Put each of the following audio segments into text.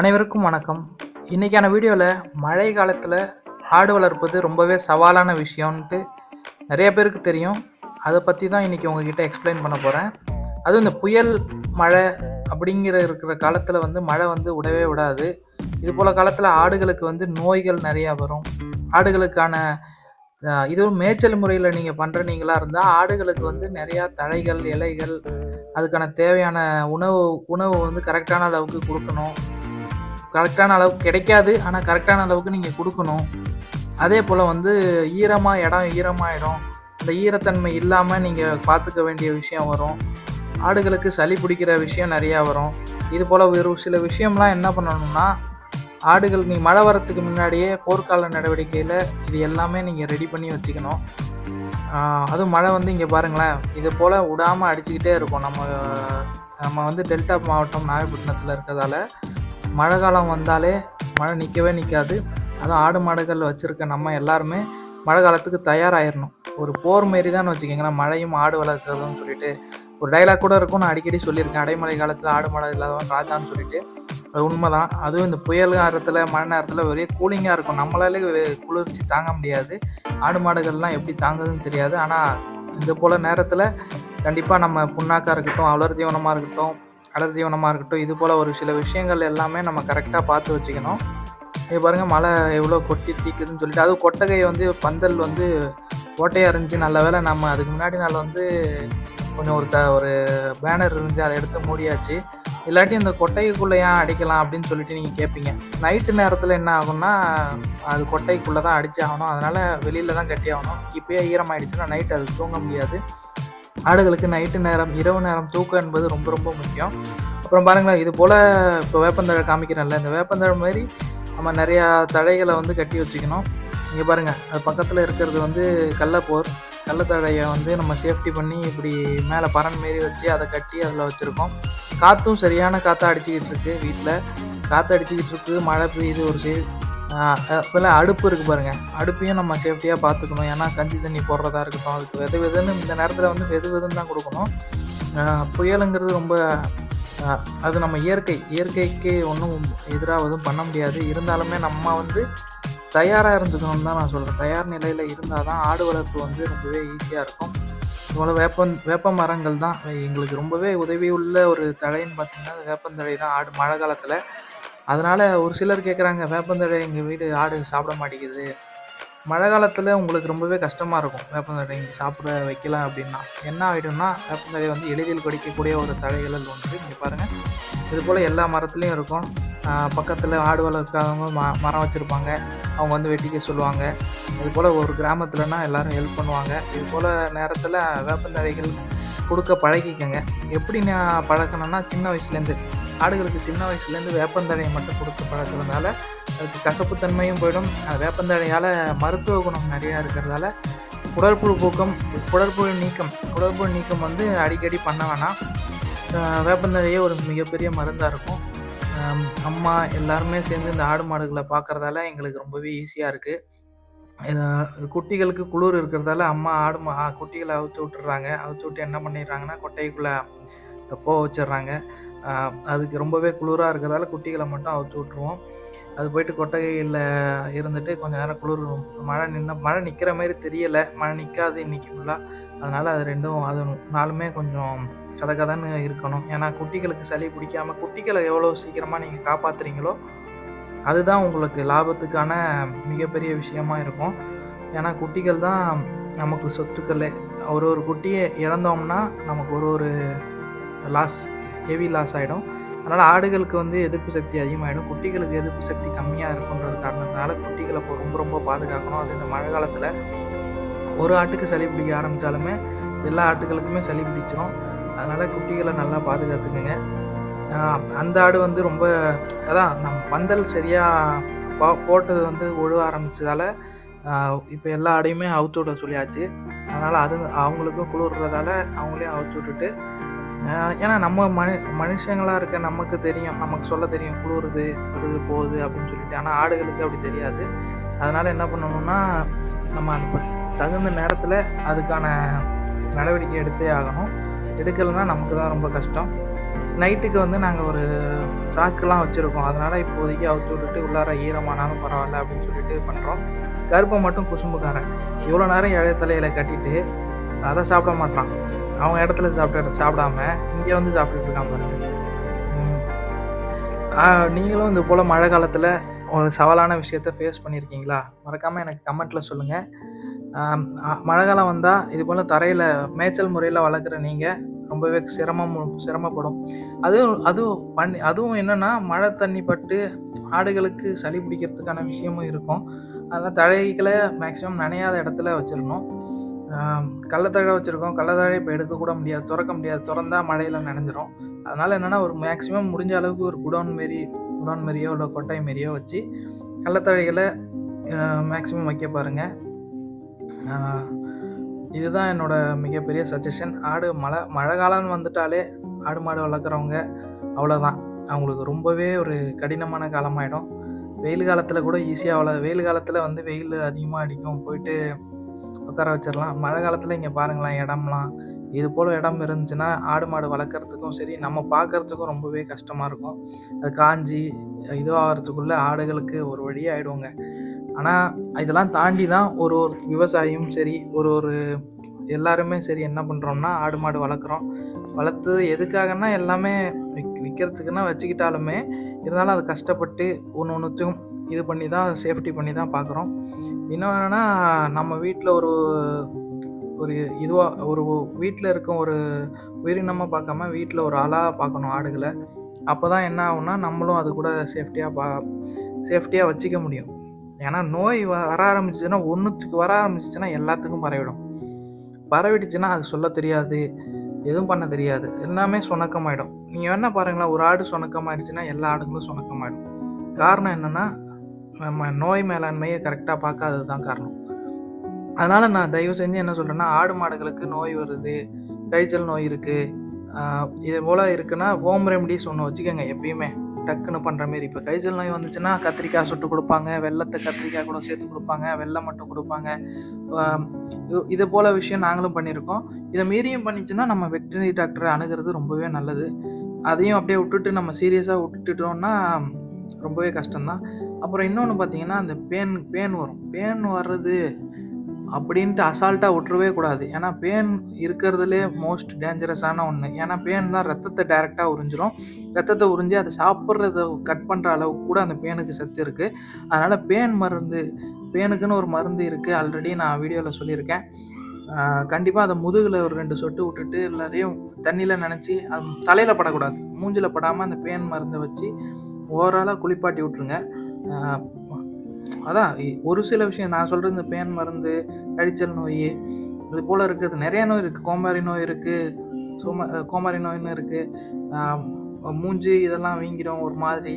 அனைவருக்கும் வணக்கம். இன்றைக்கான வீடியோவில் மழை காலத்தில் ஆடு வளர்ப்பது ரொம்பவே சவாலான விஷயம்ன்ட்டு நிறைய பேருக்கு தெரியும். அதை பற்றி தான் இன்றைக்கி உங்ககிட்ட எக்ஸ்பிளைன் பண்ண போகிறேன் அதுவும் இந்த புயல் மழை அப்படிங்கிற இருக்கிற காலத்தில் வந்து மழை வந்து விடவே விடாது. இது போல் காலத்தில் ஆடுகளுக்கு வந்து நோய்கள் நிறையா வரும். ஆடுகளுக்கான இதுவும் மேய்ச்சல் முறையில் நீங்கள் பண்ணுறீங்களா இருந்தால் ஆடுகளுக்கு வந்து நிறையா தழைகள் இலைகள் அதுக்கான தேவையான உணவு உணவு வந்து கரெக்டான அளவுக்கு கொடுக்கணும். கரெக்டான அளவுக்கு கிடைக்காது. ஆனால் கரெக்டான அளவுக்கு நீங்கள் கொடுக்கணும். அதே போல் வந்து ஈரமாக இடம் ஈரமாயிடும் அந்த ஈரத்தன்மை இல்லாமல் நீங்கள் பார்த்துக்க வேண்டிய விஷயம் வரும். ஆடுகளுக்கு சளி பிடிக்கிற விஷயம் நிறையா வரும். இது போல் ஒரு சில விஷயம்லாம் என்ன பண்ணணும்னா ஆடுகள் நீ மழை வரத்துக்கு முன்னாடியே போர்க்கால நடவடிக்கையில் இது எல்லாமே நீங்கள் ரெடி பண்ணி வச்சுக்கணும். அதுவும் மழை வந்து இங்கே பாருங்களேன். இது போல் விடாமல் அடிச்சுக்கிட்டே இருக்கும். நம்ம நம்ம வந்து டெல்டா மாவட்டம் நாகப்பட்டினத்தில் இருக்கிறதால மழை காலம் வந்தாலே மழை நிற்கவே நிற்காது அதுவும் ஆடு மாடுகள் வச்சுருக்க நம்ம எல்லாருமே மழை காலத்துக்கு தயாராகிடணும் ஒரு போர் மாரி தான் வச்சுக்கோங்களேன் மழையும் ஆடு வளர்க்குறதுன்னு சொல்லிட்டு. ஒரு டைலாக் கூட இருக்கும் நான் அடிக்கடி சொல்லியிருக்கேன். அடைமழை காலத்தில் ஆடு மாடு இல்லாதவன் ராஜான்னு சொல்லிட்டு. அது உண்மைதான். அதுவும் இந்த புயல் நேரத்தில் மழை நேரத்தில் ஒரே கூலிங்காக இருக்கும். நம்மளாலே குளிர்ச்சி தாங்க முடியாது. ஆடு மாடுகள்லாம் எப்படி தாங்குதுன்னு தெரியாது. ஆனால் இந்த போல் நேரத்தில் கண்டிப்பாக நம்ம புண்ணாக்காக இருக்கட்டும் அவ்வளோ தீவனமாக இருக்கட்டும் கடல் தீவனமாக இருக்கட்டும் இது போல் ஒரு சில விஷயங்கள் எல்லாமே நம்ம கரெக்டாக பார்த்து வச்சுக்கணும். இது பாருங்கள் மழை எவ்வளோ கொட்டி தீக்குதுன்னு சொல்லிட்டு அதுவும் கொட்டகை வந்து பந்தல் வந்து ஓட்டையாக இருந்துச்சு நல்ல வேளை நம்ம அதுக்கு முன்னாடி நாள் வந்து கொஞ்சம் ஒரு த ஒரு பேனர் இருந்துச்சு அதை எடுத்து மூடியாச்சு. இல்லாட்டி இந்த கொட்டைக்குள்ளே ஏன் அடிக்கலாம் அப்படின்னு சொல்லிட்டு நீங்கள் கேட்பீங்க நைட்டு நேரத்தில் என்ன ஆகும்னா அது கொட்டைக்குள்ளே தான் அடிச்சு ஆகணும் அதனால் வெளியில் தான் கட்டி ஆகணும் இப்போயே ஈரமாயிடுச்சுன்னா நைட் அது தூங்க முடியாது. ஆடுகளுக்கு நைட்டு நேரம் இரவு நேரம் தூக்கம் என்பது ரொம்ப ரொம்ப முக்கியம். அப்புறம் பாருங்களேன் இது போல் இப்போ வேப்பந்தழை காமிக்கிறேன்ல இந்த வேப்பந்தழை மாதிரி நம்ம நிறையா தழைகளை வந்து கட்டி வச்சுக்கணும். இங்கே பாருங்கள் அது பக்கத்தில் இருக்கிறது வந்து கடலப்போர் கடலத்தழையை வந்து நம்ம சேஃப்டி பண்ணி இப்படி மேலே பறன் மாரி வச்சு அதை கட்டி அதில் வச்சுருக்கோம். காற்றும் சரியான காற்றாக அடிச்சுக்கிட்டு இருக்குது வீட்டில் காற்று அடிச்சுக்கிட்டு இருக்குது மழை பெய்யுது ஒரு சைடு. இப்போல்லாம் அடுப்பு இருக்குது பாருங்கள் அடுப்பையும் நம்ம சேஃப்டியாக பார்த்துக்கணும் ஏன்னா கஞ்சி தண்ணி போடுறதா இருக்கட்டும் அதுக்கு வெது வெதுன்னு இந்த நேரத்தில் வந்து வெது வெதுன்னு தான் கொடுக்கணும். புயலுங்கிறது ரொம்ப அது நம்ம இயற்கை. இயற்கைக்கு ஒன்றும் எதிராக எதுவும் பண்ண முடியாது. இருந்தாலுமே நம்ம வந்து தயாராக இருந்துக்கணும்னு தான் நான் சொல்கிறேன் தயார் நிலையில் இருந்தால் தான் ஆடு வளர்ப்பு வந்து ரொம்பவே ஈஸியாக இருக்கும். இவ்வளோ வேப்ப வேப்ப மரங்கள் தான். எங்களுக்கு ரொம்பவே உதவி உள்ள ஒரு தழைன்னு பார்த்திங்கன்னா அது வேப்பந்தழை தான். ஆடு மழை காலத்தில் அதனால் ஒரு சிலர் கேட்குறாங்க வேப்பந்தழை எங்கள் வீடு ஆடு சாப்பிட மாட்டேங்குது. மழை காலத்தில் உங்களுக்கு ரொம்பவே கஷ்டமாக இருக்கும் வேப்பந்தழை இங்கே சாப்பிட வைக்கலாம் அப்படின்னா. என்ன ஆகிடும்னா வேப்பந்தழை வந்து எளிதில் கடிக்கக்கூடிய ஒரு தழைகளில் ஒன்று இங்கே பாருங்கள் இது போல் எல்லா மரத்துலேயும் இருக்கும். பக்கத்தில் ஆடு வளர்க்காதவங்க ம மரம் வச்சுருப்பாங்க. அவங்க வந்து வெட்டிக்க சொல்லுவாங்க. இது போல் ஒரு கிராமத்துலனா எல்லாரும் ஹெல்ப் பண்ணுவாங்க. இது போல் நேரத்தில் வேப்பந்தழைகள் கொடுக்க பழகிக்கங்க. எப்படி நான் பழக்கணும்னா சின்ன வயசுலேருந்து ஆடுகளுக்கு சின்ன வயசுலேருந்து வேப்பந்தழையை மட்டும் கொடுத்து பழக்கிறதுனால அதுக்கு கசப்புத்தன்மையும் போயிடும். அது வேப்பந்தழையால் மருத்துவ குணம் நிறையா இருக்கிறதால குடற்புழு பூக்கம் குடற்புழு நீக்கம் குடற்புழு நீக்கம் வந்து அடிக்கடி பண்ண வேணாம். வேப்பந்தழையே ஒரு மிகப்பெரிய மருந்தாக இருக்கும். அம்மா எல்லாருமே சேர்ந்து இந்த ஆடு மாடுகளை பார்க்கறதால எங்களுக்கு ரொம்பவே ஈஸியாக இருக்குது குட்டிகளுக்கு குளிர் இருக்கிறதால அம்மா ஆடு மா குட்டிகளை அவுத்து விட்டுறாங்க. அவுத்து விட்டு என்ன பண்ணிடுறாங்கன்னா கொட்டைக்குள்ளே போக வச்சிடுறாங்க. அதுக்கு ரொம்பவே குளிராக இருக்கிறதால குட்டிகளை மட்டும் அவுத்து விட்ருவோம் அது போயிட்டு கொட்டகையில் இருந்துட்டு கொஞ்சம் நேரம் குளிர் மழை நின்று மழை நிற்கிற மாதிரி தெரியலை. மழை நிற்காது இன்னைக்கு ஃபுல்லாக அதனால் அது ரெண்டும் அது நாளுமே கொஞ்சம் கதை கதைன்னு இருக்கணும். ஏன்னா குட்டிகளுக்கு சளி பிடிக்காம குட்டிகளை எவ்வளோ சீக்கிரமாக நீங்கள் காப்பாத்துறீங்களோ அதுதான் உங்களுக்கு லாபத்துக்கான மிகப்பெரிய விஷயமா இருக்கும். ஏன்னா குட்டிகள் தான் நமக்கு சொத்துக்களே. ஒரு ஒரு குட்டியை இழந்தோம்னா நமக்கு ஒரு ஒரு லாஸ் ஹெவி லாஸ் ஆகிடும் அதனால் ஆடுகளுக்கு வந்து எதிர்ப்பு சக்தி அதிகமாகிடும் குட்டிகளுக்கு எதிர்ப்பு சக்தி கம்மியாக இருக்குன்றது காரணத்தினால குட்டிகளை இப்போ ரொம்ப ரொம்ப பாதுகாக்கணும். அது இந்த மழை காலத்தில் ஒரு ஆட்டுக்கு சளி பிடிக்க ஆரம்பித்தாலுமே எல்லா ஆட்டுகளுக்குமே சளி பிடிச்சிரும். அதனால் குட்டிகளை நல்லா பாதுகாத்துக்குங்க. அந்த ஆடு வந்து ரொம்ப அதான் நம் பந்தல் சரியாக போ போட்டது வந்து ஒழுக ஆரம்பிச்சதால இப்போ எல்லா ஆடையுமே அவுத்து விட சொல்லியாச்சு. அதனால் அது அவங்களுக்கும் குளிர்றதால அவங்களே அவுத்து விட்டுட்டு ஏன்னா நம்ம மனு மனுஷங்களாக இருக்க நமக்கு தெரியும். நமக்கு சொல்ல தெரியும். குளிருது வருது போகுது அப்படின்னு சொல்லிட்டு. ஆனால் ஆடுகளுக்கு அப்படி தெரியாது. அதனால் என்ன பண்ணணும்னா நம்ம அந்த தகுந்த நேரத்தில் அதுக்கான நடவடிக்கை எடுத்தே ஆகணும். எடுக்கலைன்னா நமக்கு தான் ரொம்ப கஷ்டம். நைட்டுக்கு வந்து நாங்கள் ஒரு சாக்குலாம் வச்சுருக்கோம். அதனால் இப்போதைக்கு அவுத்து விட்டுட்டு உள்ளார ஈரமானாலும் பரவாயில்ல அப்படின்னு சொல்லிட்டு பண்ணுறோம் கருப்பை மட்டும் குசும்புக்காரன். இவ்வளோ நேரம் இழைய தலையில் கட்டிட்டு அதை சாப்பிட மாட்டான் அவன் இடத்துல சாப்பிட்டு சாப்பிடாம இங்கே வந்து சாப்பிட்டுட்டு இருக்கான் பாருங்க. நீங்களும் இது போல் மழை காலத்தில் ஒரு சவாலான விஷயத்த ஃபேஸ் பண்ணியிருக்கீங்களா மறக்காமல் எனக்கு கமெண்ட்டில் சொல்லுங்கள் மழை காலம் வந்தால் இது போல் தரையில் மேய்ச்சல் முறையில் வளர்க்குற நீங்கள் ரொம்பவே சிரமம் சிரமப்படும். அதுவும் அதுவும் பண்ணி அதுவும் என்னென்னா மழை தண்ணி பட்டு ஆடுகளுக்கு சளி பிடிக்கிறதுக்கான விஷயமும் இருக்கும். அதனால் தழைகளை மேக்ஸிமம் நனையாத இடத்துல வச்சிடணும். கள்ளத்தழை வச்சுருக்கோம். கள்ளத்தழை இப்போ எடுக்கக்கூட முடியாது. திறக்க முடியாது. திறந்தா மழையில் நனைஞ்சிரும். அதனால் என்னென்னா ஒரு மேக்ஸிமம் முடிஞ்ச அளவுக்கு ஒரு குடோன் மாரி குடோன் மாரியோ இல்லை கொட்டை மாரியோ வச்சு கள்ளத்தழைகளை மேக்ஸிமம் வைக்க பாருங்கள் இதுதான் என்னோட மிகப்பெரிய சஜஷன் ஆடு மழை மழை காலம்னு வந்துட்டாலே ஆடு மாடு வளர்க்குறவங்க அவ்வளோதான் அவங்களுக்கு ரொம்பவே ஒரு கடினமான காலமாயிடும். வெயில் காலத்தில் கூட ஈஸியாக அவ்வளோ வெயில் காலத்தில் வந்து வெயில் அதிகமாக அடிக்கும். போயிட்டு உட்கார வச்சிடலாம் மழை காலத்தில் இங்கே பாருங்களேன் இடம்லாம். இது போல் இடம் இருந்துச்சுன்னா ஆடு மாடு வளர்க்குறதுக்கும் சரி நம்ம பார்க்கறதுக்கும் ரொம்பவே கஷ்டமாக இருக்கும். அது காஞ்சி இதுவாகிறதுக்குள்ளே ஆடுகளுக்கு ஒரு வழியே ஆகிடுவோங்க ஆனால் இதெல்லாம் தாண்டி தான் ஒரு ஒரு விவசாயியும் சரி ஒரு ஒரு எல்லாருமே சரி என்ன பண்ணுறோம்னா ஆடு மாடு வளர்க்குறோம். வளர்த்து எதுக்காகன்னா எல்லாமே விற்கிறதுக்குன்னா வச்சுக்கிட்டாலுமே இருந்தாலும் அது கஷ்டப்பட்டு ஒன்று ஒன்றுத்தையும் இது பண்ணி தான் சேஃப்டி பண்ணி தான் பார்க்குறோம் இன்னும் என்னென்னா நம்ம வீட்டில் ஒரு ஒரு இதுவாக ஒரு வீட்டில் இருக்க ஒரு உயிரினமாக பார்க்காம வீட்டில் ஒரு ஆளாக பார்க்கணும் ஆடுகளை. அப்போ தான் என்ன ஆகும்னா நம்மளும் அது கூட சேஃப்டியாக பா சேஃப்டியாக வச்சுக்க முடியும். ஏன்னா நோய் வர ஆரம்பிச்சிச்சுன்னா ஒன்றுத்துக்கு வர ஆரம்பிச்சிச்சுன்னா எல்லாத்துக்கும் பரவிடும். பரவிடுச்சுன்னா அது சொல்ல தெரியாது எதுவும் பண்ண தெரியாது. எல்லாமே சுணக்கமாயிடும். நீங்கள் என்ன பாருங்களேன் ஒரு ஆடு சுணக்கமாயிடுச்சுன்னா எல்லா ஆடுகளும் சுணக்கமாயிடும். காரணம் என்னென்னா நம்ம நோய் மேலாண்மையை கரெக்டாக பார்க்காதது தான் காரணம். அதனால் நான் தயவு செஞ்சு என்ன சொல்கிறேன்னா ஆடு மாடுகளுக்கு நோய் வருது கழிச்சல் நோய் இருக்குது இது போல் இருக்குன்னா ஹோம் ரெமடிஸ் ஒன்று வச்சுக்கோங்க எப்பயுமே. டக்குன்னு பண்ணுற மாரி. இப்போ கழிச்சல் நோய் வந்துச்சுன்னா கத்திரிக்காய் சுட்டு கொடுப்பாங்க வெள்ளத்தை கத்திரிக்காய் கூட சேர்த்து கொடுப்பாங்க வெள்ளம் மட்டும் கொடுப்பாங்க. இது போல் விஷயம் நாங்களும் பண்ணியிருக்கோம். இதை மீறியும் பண்ணிச்சுன்னா நம்ம வெட்டினரி டாக்டரை அணுகிறது ரொம்பவே நல்லது. அதையும் அப்படியே விட்டுட்டு நம்ம சீரியஸாக விட்டுட்டோம்னா ரொம்பவே கஷ்டம்தான். அப்புறம் இன்னொன்று பார்த்தீங்கன்னா அந்த பேன் பேன் வரும். பேன் வர்றது அப்படின்ட்டு அசால்ட்டாக விட்டுறவே கூடாது. ஏன்னா பேன் இருக்கிறதுலே மோஸ்ட் டேஞ்சரஸான ஒன்று ஏன்னா பேன் தான் ரத்தத்தை டைரெக்டாக உறிஞ்சிரும். ரத்தத்தை உறிஞ்சி அதை சாப்பிட்றத கட் பண்ணுற அளவுக்கு கூட அந்த பேனுக்கு சத்து இருக்குது அதனால் பேன் மருந்து பேனுக்குன்னு ஒரு மருந்து இருக்குது ஆல்ரெடி நான் வீடியோவில் சொல்லியிருக்கேன். கண்டிப்பாக அதை முதுகில் ஒரு ரெண்டு சொட்டு விட்டுட்டு எல்லாரையும் தண்ணியில் நினச்சி அது தலையில் படக்கூடாது. மூஞ்சில் படாமல் அந்த பேன் மருந்தை வச்சு ஓவராலாக குளிப்பாட்டி விட்ருங்க அதான் ஒரு சில விஷயம் நான் சொல்கிறது இந்த பேன் மருந்து கழிச்சல் நோய் இது போல் இருக்குது. நிறைய நோய் இருக்குது கோமாரி நோய் இருக்குது சும கோமாரி நோயின்னு இருக்குது மூஞ்சி இதெல்லாம் வீங்கிடும் ஒரு மாதிரி.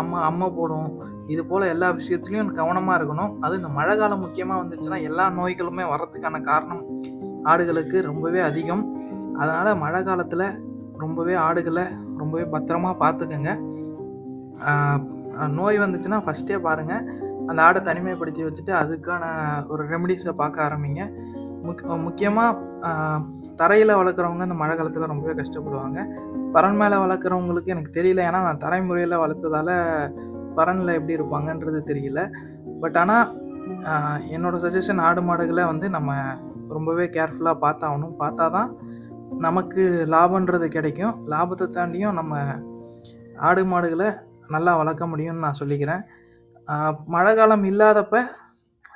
அம்மா அம்மா போடும். இது போல் எல்லா விஷயத்துலையும் கவனமாக இருக்கணும். அது இந்த மழை காலம் முக்கியமாக வந்துச்சுன்னா எல்லா நோய்களுமே வர்றதுக்கான காரணம் ஆடுகளுக்கு ரொம்பவே அதிகம். அதனால் மழை காலத்தில் ரொம்பவே ஆடுகளை ரொம்பவே பத்திரமா பார்த்துக்கோங்க. நோய் வந்துச்சுன்னா ஃபஸ்ட்டே பாருங்கள் அந்த ஆடை தனிமைப்படுத்தி வச்சுட்டு அதுக்கான ஒரு ரெமடிஸை பார்க்க ஆரம்பிங்க. முக் முக்கியமாக தரையில் வளர்க்குறவங்க இந்த மழை காலத்தில் ரொம்பவே கஷ்டப்படுவாங்க. பறன் மேலே வளர்க்குறவங்களுக்கு எனக்கு தெரியல. ஏன்னா நான் தரைமுறையில் வளர்த்ததால் பறனில் எப்படி இருப்பாங்கன்றது தெரியல. பட் ஆனால் என்னோடய சஜஷன் ஆடு மாடுகளை வந்து நம்ம ரொம்பவே கேர்ஃபுல்லாக பார்த்தாகணும். பார்த்தா தான் நமக்கு லாபன்றது கிடைக்கும். லாபத்தை தாண்டியும் நம்ம ஆடு மாடுகளை நல்லா வளர்க்க முடியும்னு நான் சொல்லிக்கிறேன். மழை காலம் இல்லாதப்ப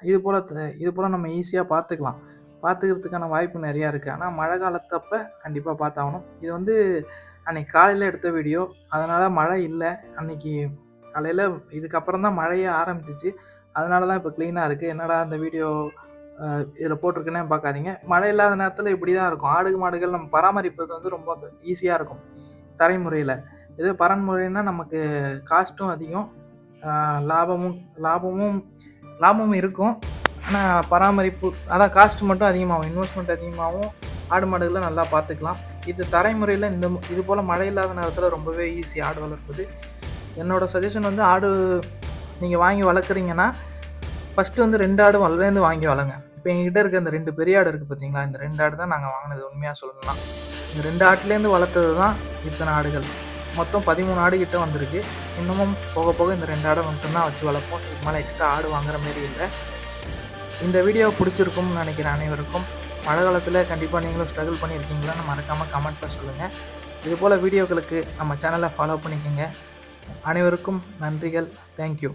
இது போல் இது போல் நம்ம ஈஸியாக பார்த்துக்கலாம். பார்த்துக்கிறதுக்கான வாய்ப்பு நிறையா இருக்குது ஆனால் மழை காலத்தப்ப கண்டிப்பாக பார்த்தாகணும். இது வந்து அன்னைக்கு காலையில் எடுத்த வீடியோ. அதனால் மழை இல்லை. அன்னைக்கு காலையில் இதுக்கப்புறம் தான் மழையே ஆரம்பிச்சிச்சு. அதனால தான் இப்போ க்ளீனாக இருக்குது என்னடா அந்த வீடியோ இதில் போட்டிருக்குன்னே பார்க்காதீங்க. மழை இல்லாத நேரத்தில் இப்படி தான் இருக்கும். ஆடு மாடுகள் நம்ம பராமரிப்பது வந்து ரொம்ப ஈஸியாக இருக்கும். தரைமுறையில். இதே பரன்முறைன்னா நமக்கு காஸ்ட்டும் அதிகம். லாபமும் லாபமும் லாபமும் இருக்கும். ஆனால் பராமரிப்பு அதான் காஸ்ட் மட்டும் அதிகமாகும். இன்வெஸ்ட்மெண்ட் அதிகமாகவும் ஆடு மாடுகளை நல்லா பார்த்துக்கலாம். இது தரைமுறையில் இந்த இது போல் மழை இல்லாத நேரத்தில் ரொம்பவே ஈஸி ஆடு வளர்ப்பது. என்னோடய சஜஷன் வந்து ஆடு நீங்கள் வாங்கி வளர்க்குறீங்கன்னா ஃபஸ்ட்டு வந்து ரெண்டு ஆடு வளர்ந்து வாங்கி வளங்க இப்போ எங்ககிட்ட இருக்க இந்த ரெண்டு பெரிய ஆடு இருக்குது பார்த்தீங்களா இந்த ரெண்டு ஆடு தான் நாங்கள் வாங்கினது உண்மையாக சொல்லணும்னா. இந்த ரெண்டு ஆட்டுலேருந்து வளர்த்தது தான் இத்தனை ஆடுகள். மொத்தம் பதிமூணு ஆடு கிட்ட வந்திருக்கு. இன்னமும் போக போக இந்த ரெண்டு ஆடை மட்டும்தான் வச்சு வளர்ப்போம். இதுக்கு மேலே எக்ஸ்ட்ரா ஆடு வாங்குற மாரி இல்லை. இந்த வீடியோ பிடிச்சிருக்கும்னு நினைக்கிறேன் அனைவருக்கும் மழை காலத்தில் கண்டிப்பாக நீங்களும் ஸ்ட்ரகிள் பண்ணியிருக்கீங்களான்னு மறக்காமல் கமெண்ட்டில் சொல்லுங்கள் இதுபோல் வீடியோக்களுக்கு நம்ம சேனலை ஃபாலோ பண்ணிக்கோங்க. அனைவருக்கும் நன்றிகள். தேங்க்யூ